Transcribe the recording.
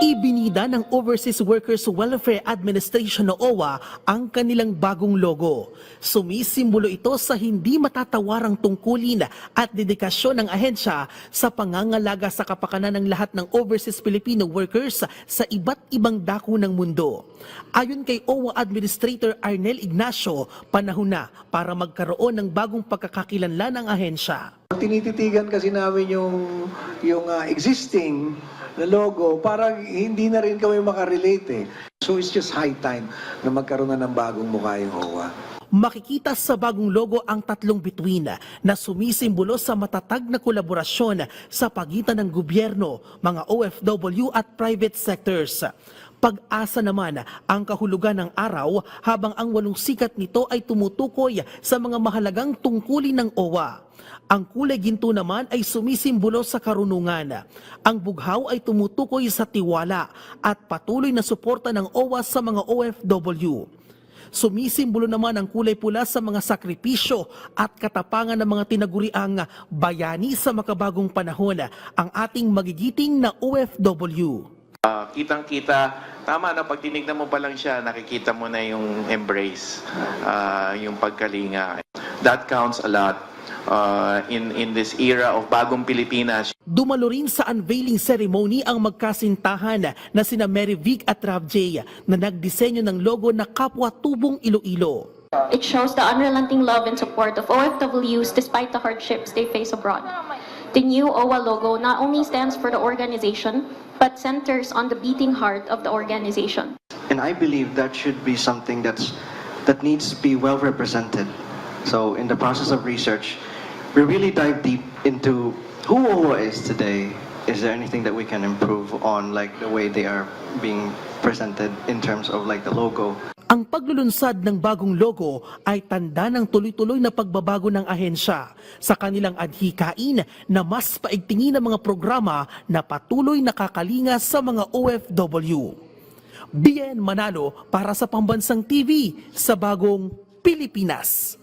Itinakda ng Overseas Workers Welfare Administration o OWA ang kanilang bagong logo. Sumisimbolo ito sa hindi matatawarang tungkulin at dedikasyon ng ahensya sa pangangalaga sa kapakanan ng lahat ng overseas Filipino workers sa iba't ibang dako ng mundo. Ayon kay OWA Administrator Arnel Ignacio, panahon na para magkaroon ng bagong pagkakakilanlan ng ahensya. Tinititigan kasi namin yung, yung ah, existing na logo para hindi na rin kami makarelate eh. So it's just high time na magkaroon na ng bagong mukha yung OWA. Makikita sa bagong logo ang tatlong bituin na sumisimbolo sa matatag na kolaborasyon sa pagitan ng gobyerno, mga OFW at private sectors. Pag-asa naman ang kahulugan ng araw habang ang walong sikat nito ay tumutukoy sa mga mahalagang tungkulin ng OWA. Ang kulay ginto naman ay sumisimbolo sa karunungan. Ang bughaw ay tumutukoy sa tiwala at patuloy na suporta ng OWA sa mga OFW. Sumisimbolo naman ang kulay pula sa mga sakripisyo at katapangan ng mga tinaguriang bayani sa makabagong panahon, ang ating magigiting na OFW. Ah, kitang-kita, tama na pag tinignan mo pa lang siya, nakikita mo na yung embrace, ah, yung pagkalinga. That counts a lot ah, in in this era of bagong Pilipinas. Dumalo rin sa unveiling ceremony ang magkasintahan na sina Mary Vic at Rav J na nagdisenyo ng logo na kapwa tubong Iloilo. It shows the unrelenting love and support of OFWs despite the hardships they face abroad. The new OWA logo not only stands for the organization, but centers on the beating heart of the organization. and I believe that should be something that's that needs to be well represented. So in the process of research, we really dive deep into who OWA is today. Is there anything that we can improve on, like the way they are being presented in terms of like the logo? Ang paglulunsad ng bagong logo ay tanda ng tuloy-tuloy na pagbabago ng ahensya sa kanilang adhikain na mas paigtingin ang mga programa na patuloy nakakalinga sa mga OFW. Bien Manalo para sa Pambansang TV sa Bagong Pilipinas.